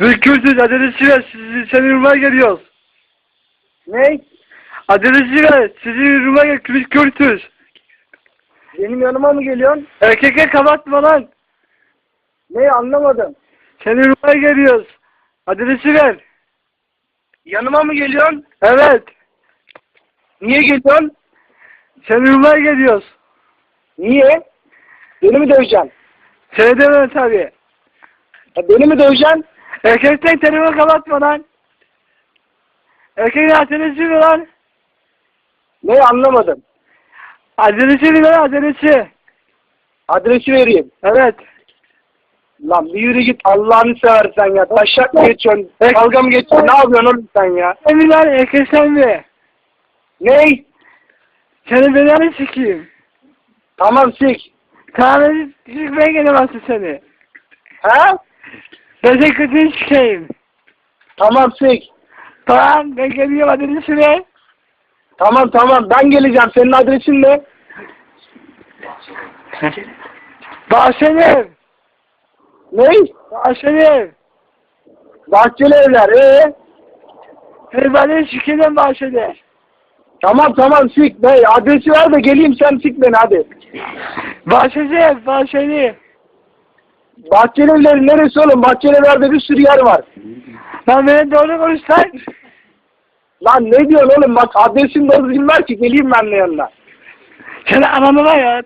Biz Kürtüz adresi ver sizi senin yuruma geliyoruz. Ne? Adresi ver sizi yuruma gel biz Kürtüz. Benim yanıma mı geliyorsun? Erkekler kapatma lan. Ne anlamadım. Senin yuruma geliyoruz. Adresi ver. Yanıma mı geliyorsun? Evet. Niye geliyorsun? Senin yuruma geliyoruz. Niye? Beni mi döveceksin? Seni demem tabi. Beni mi döveceksin? Erkekten telefonu kapatma lan. Erkeğin adresi ver lan. Ne anlamadım. Adresi ver lan adresi. Adresi vereyim. Evet. Lan bir yürü git Allah'ını seversen ya. Taşak mı geçiyorsun? Dalga mı geçiyorsun? Ne yapıyorsun oğlum sen ya? Mi lan erkek sen mi? Ney? Seni belanı sikeyim. Tamam sik. Kahveni sikmeye gelemezsin seni. Ha? Kötüyü sikeyim. Tamam sik. Tamam ben geliyorum adresi ver. Tamam tamam ben geleceğim. Senin adresin ne? Bahçeli. Ney? Bahçeli. Bahçeli evler. Ee? Bana sikeyim bahçeli. Tamam tamam sik. Bey adresi ver de geleyim sen sik beni hadi. Bahçeli. Bahçeli. Bahçeli evleri neresi oğlum? Bahçeli evlerde bir sürü yer var. Lan beni doğru konuş lan. Lan ne diyorsun oğlum? Bak adresin doğru düzgün ver ki geleyim ben de yanına. Seni ananı var ya.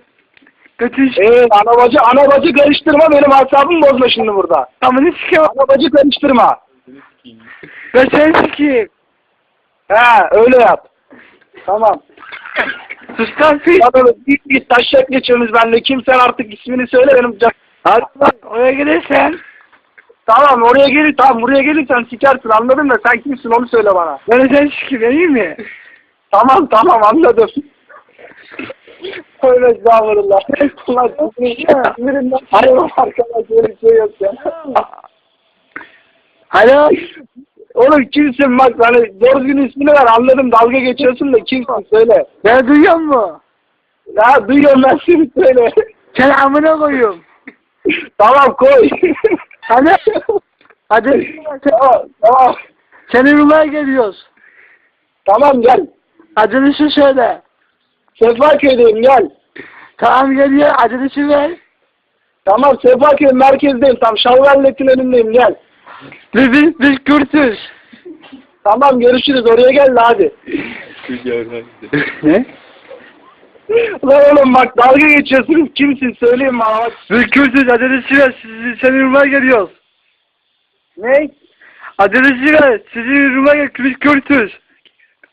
Kötü s*** Ee, ana bacı, ana bacı karıştırma benim asabımı bozma şimdi burada. amını sikeyim. Ana bacı karıştırma. Ben seni sikeyim. He öyle yap. Tamam. Sus lan pis. Hadi oğlum git git taşak geçiyorsunuz benimle. Kim sen artık ismini söyle benim. Hadi bak oraya gelirsen. Tamam oraya gelin tamam buraya gelirsen sikersin anladın mı? Sen kimsin onu söyle bana. Ben seni sikeyim iyi mi? Tamam tamam anladım. Öyle estağfurullah. Ulan sinirinden ayrılma arkadaş böyle bir şey yok ya. Alo. Oğlum kimsin bak hani doğru düzgün ismini ver anladım dalga geçiyorsun da kimsin söyle. Beni duyuyor musun? Ya duyuyorum ben seni söyle. Seni amına koyuyorum. Tamam koy. Hadi. Hadi. tamam tamam. Senin rumaya geliyoruz. Tamam gel. Adresi söyle. Sefaköy'deyim gel. Tamam geliyor adresi ver. Tamam Sefaköy merkezdeyim tam Şalverlet'in önündeyim gel. Biz, biz, biz Kürtüz. Tamam görüşürüz oraya gel de hadi. Ne? Lan oğlum bak dalga geçiyorsunuz kimsin söyleyeyim bana bak. Biz Kürtüz adresi ver. Sizi, senin rumaya geliyoruz. Ne? Adresi ver. Sizi rumaya gel. Biz Kürtüz.